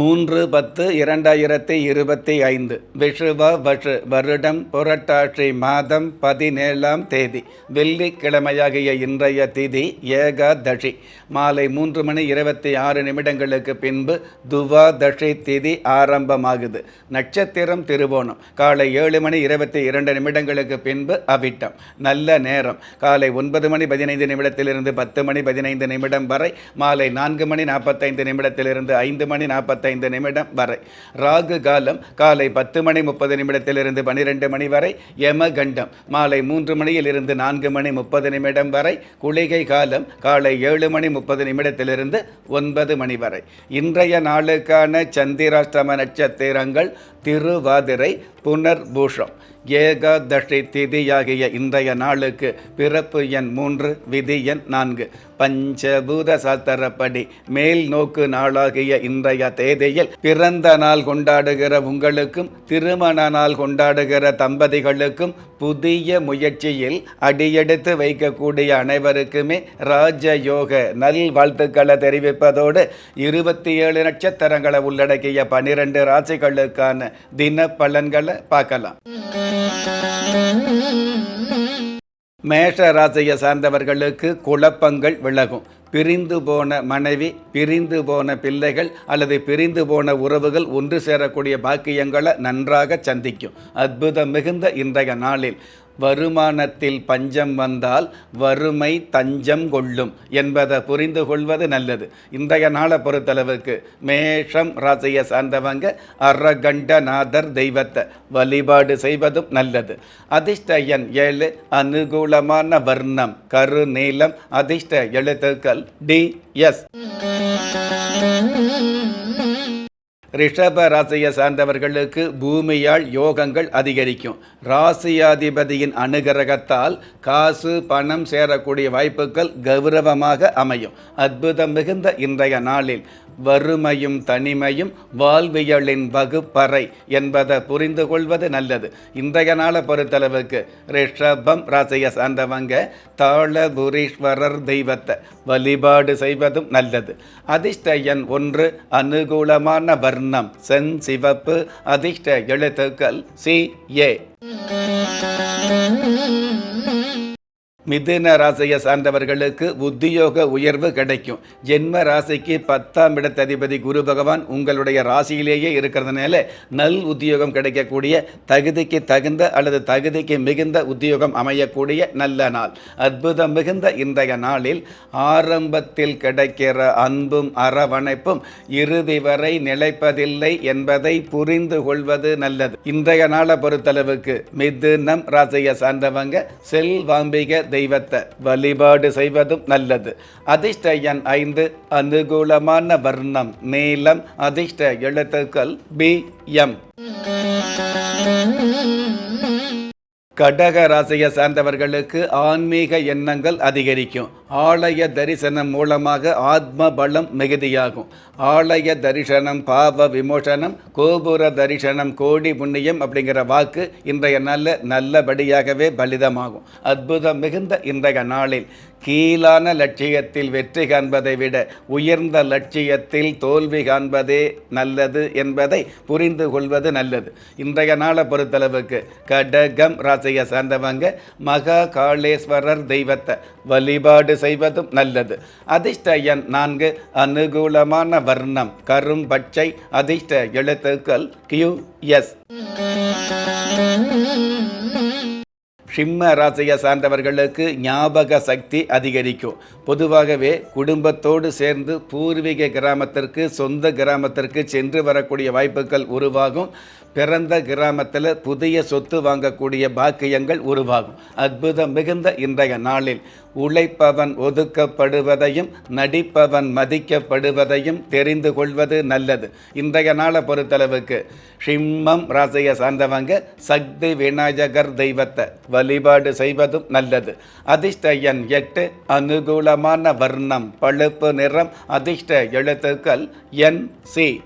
மூன்று பத்து இரண்டாயிரத்தி இருபத்தி ஐந்து. விஷுவ வஷு வருடம் புரட்டாட்சி மாதம் பதினேழாம் தேதி. வெள்ளிக்கிழமையாகிய இன்றைய திதி ஏகாதஷி மாலை மூன்று மணி இருபத்தி ஆறு நிமிடங்களுக்கு பின்பு துவாதஷி திதி ஆரம்பமாகுது. நட்சத்திரம் திருவோணம். காலை ஏழு மணி இருபத்தி இரண்டு நிமிடங்களுக்கு பின்பு அவிட்டம். நல்ல நேரம். காலை ஒன்பது மணி பதினைந்து நிமிடத்திலிருந்து பத்து மணி பதினைந்து நிமிடம் வரை. மாலை நான்கு மணி நாற்பத்தைந்து நிமிடத்திலிருந்து ஐந்து மணி நாற்பத்தைந்து நிமிடம் வரை. ராகு காலம் காலை பத்து மணி முப்பது நிமிடத்திலிருந்து பன்னிரெண்டு மணி வரை. யமகண்டம் மாலை மூன்று மணியிலிருந்து நான்கு மணி முப்பது நிமிடம் வரை. குளிகை காலம் காலை ஏழு மணி முப்பது நிமிடத்திலிருந்து ஒன்பது மணி வரை. இன்றைய நாளுக்கான சந்திராஷ்டம நட்சத்திரங்கள் திருவாதிரை புனர்பூஷம். ஏகாதசி திதியாகிய இன்றைய நாளுக்கு பிறப்பு எண் மூன்று விதி எண் நான்கு. பஞ்சபூத சாத்திரப்படி மேல் நோக்கு நாளாகிய இன்றைய தேதியில் பிறந்த நாள் கொண்டாடுகிற உங்களுக்கும் திருமண நாள் கொண்டாடுகிற தம்பதிகளுக்கும் புதிய முயற்சியில் அடியெடுத்து வைக்கக்கூடிய அனைவருக்குமே ராஜயோக நல் வாழ்த்துக்களை தெரிவிப்பதோடு இருபத்தி ஏழு நட்சத்திரங்களை உள்ளடக்கிய பனிரெண்டு ராசிகளுக்கான தின பலன்களை பார்க்கலாம். மேஷ ராசியை சார்ந்தவர்களுக்கு குழப்பங்கள் விலகும். பிரிந்து போன மனைவி பிரிந்து போன பிள்ளைகள் அல்லது பிரிந்து போன உறவுகள் ஒன்று சேரக்கூடிய பாக்கியங்களை நன்றாக சந்திக்கும். அற்புதம் மிகுந்த இன்றைய நாளில். வருமானத்தில் பஞ்சம் வந்தால் வறுமை தஞ்சம் கொள்ளும் என்பதை புரிந்து கொள்வது நல்லது. இன்றைய நாளை பொறுத்தளவுக்கு மேஷம் ராசியை சார்ந்தவங்க அரகண்டநாதர் தெய்வத்தை வழிபாடு செய்வதும் நல்லது. அதிர்ஷ்ட எண் ஏழு அனுகூலமான வர்ணம் கரு நீளம் அதிர்ஷ்ட எழுத்துக்கள் டி எஸ். ரிஷப ராசியை சார்ந்தவர்களுக்கு பூமியால் யோகங்கள் அதிகரிக்கும். ராசியாதிபதியின் அனுகிரகத்தால் காசு பணம் சேரக்கூடிய வாய்ப்புகள் கௌரவமாக அமையும். அற்புதம் மிகுந்த இன்றைய நாளில். வறுமையும் தனிமையும் வாழ்வியலின் வகுப்பறை என்பதை புரிந்து கொள்வது நல்லது. இன்றைய நாளை பொறுத்தளவுக்கு ரிஷபம் ராசியை சார்ந்தவங்க தாளபுரீஸ்வரர் தெய்வத்தை வழிபாடு செய்வதும் நல்லது. அதிர்ஷ்டயன் ஒன்று அனுகூலமான வர்ணம் சென் சிவப்பு அதிர்ஷ்ட எழுத்துக்கள் சி ஏ. மிதுன ராசியை சார்ந்தவர்களுக்கு உத்தியோக உயர்வு கிடைக்கும். ஜென்ம ராசிக்கு பத்தாம் இடத்ததிபதி குரு பகவான் உங்களுடைய ராசியிலேயே இருக்கிறதுனால நல் உத்தியோகம் கிடைக்கக்கூடிய தகுதிக்கு தகுந்த அல்லது தகுதிக்கு மிகுந்த உத்தியோகம் அமையக்கூடிய நல்ல நாள். அற்புதம் மிகுந்த இன்றைய நாளில் ஆரம்பத்தில் கிடைக்கிற அன்பும் அரவணைப்பும் இறுதி வரை நிலைப்பதில்லை என்பதை புரிந்து கொள்வது நல்லது. இன்றைய நாளை பொறுத்தளவுக்கு மிதுனம் ராசியை சார்ந்தவங்க செல்வாம்பிகை தெய்வத்தை வழிபாடு செய்வதும் நல்லது. அதிர்ஷ்ட எண் ஐந்து அனுகூலமான வர்ணம் நீளம் அதிர்ஷ்ட எழுத்துக்கள் பி எம் கடக ராசியை சார்ந்தவர்களுக்கு ஆன்மீக எண்ணங்கள் அதிகரிக்கும். ஆலய தரிசனம் மூலமாக ஆத்ம பலம் மிகுதியாகும். ஆலய தரிசனம் பாவ விமோசனம் கோபுர தரிசனம் கோடி புண்ணியம் அப்படிங்கிற வாக்கு இன்றைய நல்ல நல்லபடியாகவே பலிதமாகும். அற்புதம் மிகுந்த இன்றைய நாளில் கீழான லட்சியத்தில் வெற்றி காண்பதை விட உயர்ந்த லட்சியத்தில் தோல்வி காண்பதே நல்லது என்பதை புரிந்து கொள்வது நல்லது. இன்றைய நாளை பொறுத்தளவுக்கு கடகம் ராசியை சார்ந்தவங்க மகா காளேஸ்வரர் தெய்வத்தை வழிபாடு செய்வதும் நல்லது. அதிர்ஷ்ட எண் நான்கு அனுகூலமான வர்ணம் கரும் பச்சை அதிர்ஷ்ட எழுத்துக்கள் கியூ எஸ் சிம்ம ராசியை சார்ந்தவர்களுக்கு ஞாபக சக்தி அதிகரிக்கும். பொதுவாகவே குடும்பத்தோடு சேர்ந்து பூர்வீக கிராமத்திற்கு சொந்த கிராமத்திற்கு சென்று வரக்கூடிய வாய்ப்புகள் உருவாகும். பிறந்த கிராமத்தில் புதிய சொத்து வாங்கக்கூடிய பாக்கியங்கள் உருவாகும். அற்புதம் மிகுந்த இன்றைய நாளில். உழைப்பவன் ஒதுக்கப்படுவதையும் நடிப்பவன் மதிக்கப்படுவதையும் தெரிந்து கொள்வது நல்லது. இன்றைய நாளை பொறுத்தளவுக்கு சிம்மம் ராசியை சார்ந்தவங்க சக்தி விநாயகர் தெய்வத்தை வழிபாடு செய்வதும் நல்லது. அதிர்ஷ்ட எண் எட்டு அனுகூலமான வர்ணம் பழுப்பு நிறம் அதிர்ஷ்ட எழுத்துக்கள் என் சி.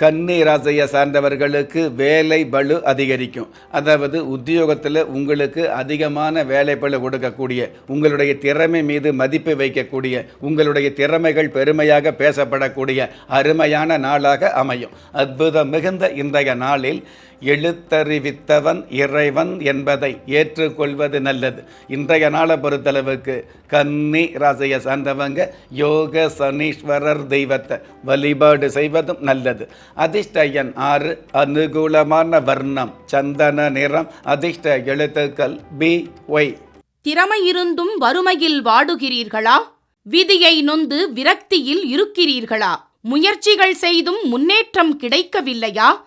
கன்னி ராசியை சார்ந்தவர்களுக்கு வேலை பளு அதிகரிக்கும். அதாவது உத்தியோகத்தில் உங்களுக்கு அதிகமான வேலை பளு கொடுக்கக்கூடிய உங்களுடைய திறமை மீது மதிப்பு வைக்கக்கூடிய உங்களுடைய திறமைகள் பெருமையாக பேசப்படக்கூடிய அருமையான நாளாக அமையும். அற்புதம் மிகுந்த இன்றைய நாளில் எழுத்தறிவித்தவன் இறைவன் என்பதை ஏற்றுக்கொள்வது நல்லது. இன்றைய நாளை பொறுத்தளவுக்கு கன்னி ராசியை சார்ந்தவங்க யோக சனீஸ்வரர் தெய்வத்தை வழிபாடு செய்வதும் நல்லது. அதிர்ஷ்டயன் ஆறு அனுகூலமான வர்ணம் சந்தன நிறம் அதிர்ஷ்ட எழுத்துக்கள் பி ஒய் திறமை இருந்தும் வறுமையில் வாடுகிறீர்களா? விதியை நொந்து விரக்தியில் இருக்கிறீர்களா? முயற்சிகள் செய்தும் முன்னேற்றம் கிடைக்கவில்லையா?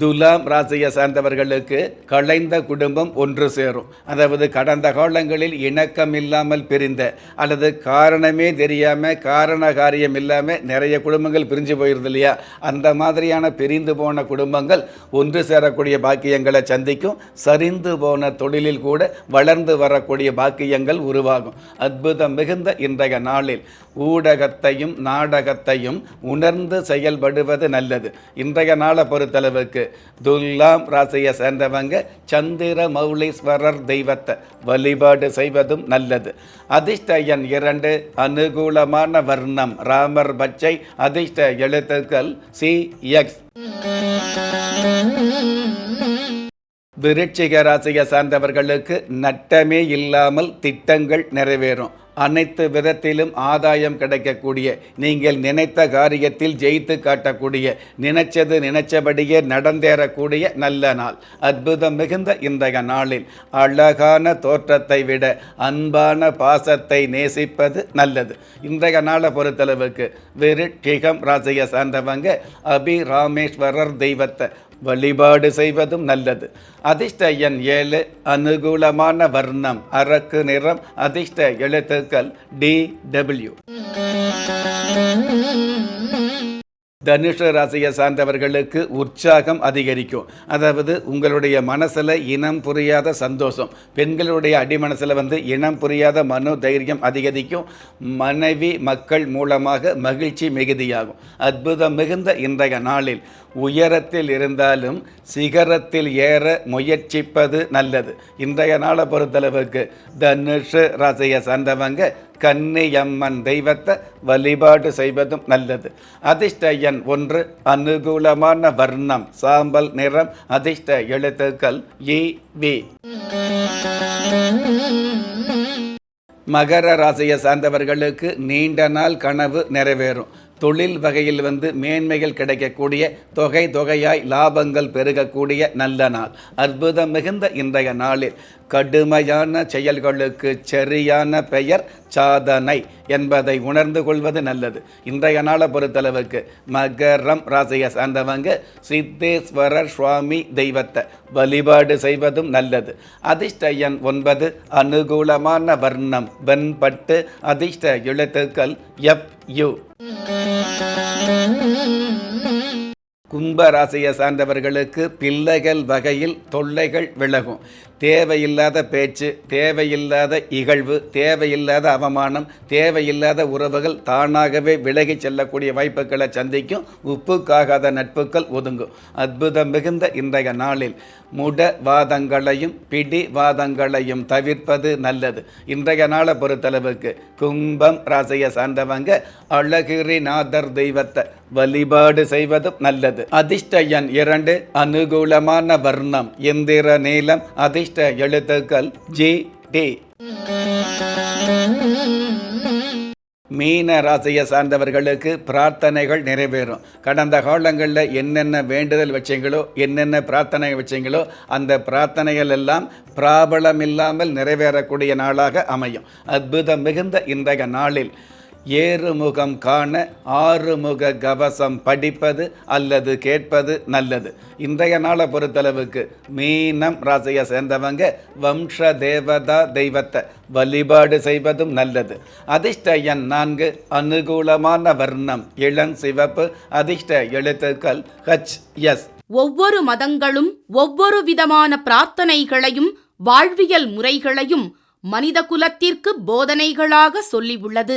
துலாம் ராசியை சார்ந்தவர்களுக்கு கலைந்த குடும்பம் ஒன்று சேரும். அதாவது கடந்த காலங்களில் இணக்கம் இல்லாமல் பிரிந்த அல்லது காரணமே தெரியாமல் காரண காரியம் இல்லாமல் நிறைய குடும்பங்கள் பிரிஞ்சு போயிருது இல்லையா? அந்த மாதிரியான பிரிந்து போன குடும்பங்கள் ஒன்று சேரக்கூடிய பாக்கியங்களை சந்திக்கும். சரிந்து போன தொழிலில் கூட வளர்ந்து வரக்கூடிய பாக்கியங்கள் உருவாகும். அற்புதம் மிகுந்த இன்றைய நாளில் ஊடகத்தையும் நாடகத்தையும் உணர்ந்து செயல்படுவது நல்லது. இன்றைய நாளை பொறுத்தளவுக்கு துல்லாம் ராசியை சேர்ந்தவங்க சந்திர மௌலீஸ்வரர் தெய்வத்தை வழிபாடு செய்வதும் நல்லது. அதிர்ஷ்ட எண் இரண்டு அனுகூலமான வர்ணம். ராமர் பச்சை அதிர்ஷ்ட எழுத்துக்கள் சி எக்ஸ். விருட்சிக ராசியை சார்ந்தவர்களுக்கு நட்டமே இல்லாமல் திட்டங்கள் நிறைவேறும். அனைத்து விதத்திலும் ஆதாயம் கிடைக்கக்கூடிய நீங்கள் நினைத்த காரியத்தில் ஜெயித்து காட்டக்கூடிய நினைச்சது நினைச்சபடியே நடந்தேறக்கூடிய நல்ல நாள். அற்புதம் மிகுந்த இன்றைய நாளில் அழகான தோற்றத்தை விட அன்பான பாசத்தை நேசிப்பது நல்லது. இன்றைய நாளை பொறுத்தளவுக்கு விருட்சிகம் ராசியை சார்ந்தவங்க அபிராமேஸ்வரர் தெய்வத்தை வழிபாடு செய்வதும் நல்லது. அதிர்ஷ்ட எண் ஏழு அனுகூலமான வர்ணம் அரக்கு நிறம் அதிர்ஷ்ட எழுத்துக்கள் டி டபிள்யூ. தனுஷ ராசியை சார்ந்தவர்களுக்கு உற்சாகம் அதிகரிக்கும். அதாவது உங்களுடைய மனசில் இனம் புரியாத சந்தோஷம். பெண்களுடைய அடிமனசில் வந்து இனம் புரியாத மனோ தைரியம் அதிகரிக்கும். மனைவி மக்கள் மூலமாக மகிழ்ச்சி மிகுதியாகும். அற்புதம் மிகுந்த இன்றைய நாளில் உயரத்தில் இருந்தாலும் சிகரத்தில் ஏற முயற்சிப்பது நல்லது. இன்றைய நாளை பொறுத்தளவுக்கு தனுஷ ராசியை சார்ந்தவங்க கன்னியம்மன் தெய்வத்தை வழிபாடு செய்வதும் நல்லது. அதிர்ஷ்ட எண் ஒன்று அனுகூலமான வர்ணம் சாம்பல் நிறம் அதிர்ஷ்ட எழுத்துக்கள் இ வி. மகர ராசியை சார்ந்தவர்களுக்கு நீண்ட நாள் கனவு நிறைவேறும். தொழில் வகையில் வந்து மேன்மைகள் கிடைக்கக்கூடிய தொகை தொகையாய் லாபங்கள் பெருகக்கூடிய நல்ல நாள். அற்புதம் மிகுந்த இன்றைய நாளில் கடுமையான செயல்களுக்கு சரியான பெயர் சாதனை என்பதை உணர்ந்து கொள்வது நல்லது. இன்றைய நாளை பொறுத்தளவுக்கு மகரம் ராசியை சார்ந்தவங்க சித்தேஸ்வரர் சுவாமி தெய்வத்தை வழிபாடு செய்வதும் நல்லது. அதிர்ஷ்ட எண் ஒன்பது அனுகூலமான வர்ணம் வெண்பட்டு அதிர்ஷ்ட எழுத்துக்கள் எஃப் யு. கும்பராசியை சார்ந்தவர்களுக்கு பிள்ளைகள் வகையில் தொல்லைகள் விலகும். தேவையில்லாத பேச்சு தேவையில்லாத இகழ்வு தேவையில்லாத அவமானம் தேவையில்லாத உறவுகள் தானாகவே விலகிச் செல்லக்கூடிய வாய்ப்புகளை சந்திக்கும் உப்புக்காகாத நட்புகள் ஒதுங்கும். அற்புதம் மிகுந்த இன்றைய நாளில் முட வாதங்களையும் பிடி வாதங்களையும் தவிர்ப்பது நல்லது. இன்றைய நாளை பொறுத்தளவுக்கு கும்பம் ராசியை சார்ந்தவங்க அழகிரிநாதர் தெய்வத்தை வழிபாடு செய்வதும் நல்லது. அதிர்ஷ்ட எண் இரண்டு அனுகூலமான வர்ணம் இந்திர நீளம் அதிர்ஷ்ட எழுத்துக்கள் ஜி டே. மீன ராசியை சார்ந்தவர்களுக்கு பிரார்த்தனைகள் நிறைவேறும். கடந்த காலங்களில் என்னென்ன வேண்டுதல் வச்சீங்களோ என்னென்ன பிரார்த்தனை வச்சீங்களோ அந்த பிரார்த்தனைகள் எல்லாம் பிராபலம் இல்லாமல் நிறைவேறக்கூடிய நாளாக அமையும். அற்புதம் மிகுந்த இன்றைய நாளில் ஏறுமுகம் காண ஆறுமுக கவசம் படிப்பது அல்லது கேட்பது நல்லது. இன்றைய நாளை பொறுத்தளவுக்கு மீனம் ராசியை சேர்ந்தவங்க வம்ச தேவதா தெய்வத்தை வழிபாடு செய்வதும் நல்லது. அதிர்ஷ்ட எண் நான்கு அனுகூலமான வர்ணம் இளம் சிவப்பு அதிர்ஷ்ட எழுத்துக்கள் ஹச் எஸ். ஒவ்வொரு மதங்களும் ஒவ்வொரு விதமான பிரார்த்தனைகளையும் வாழ்வியல் முறைகளையும் மனித குலத்திற்கு போதனைகளாக சொல்லியுள்ளது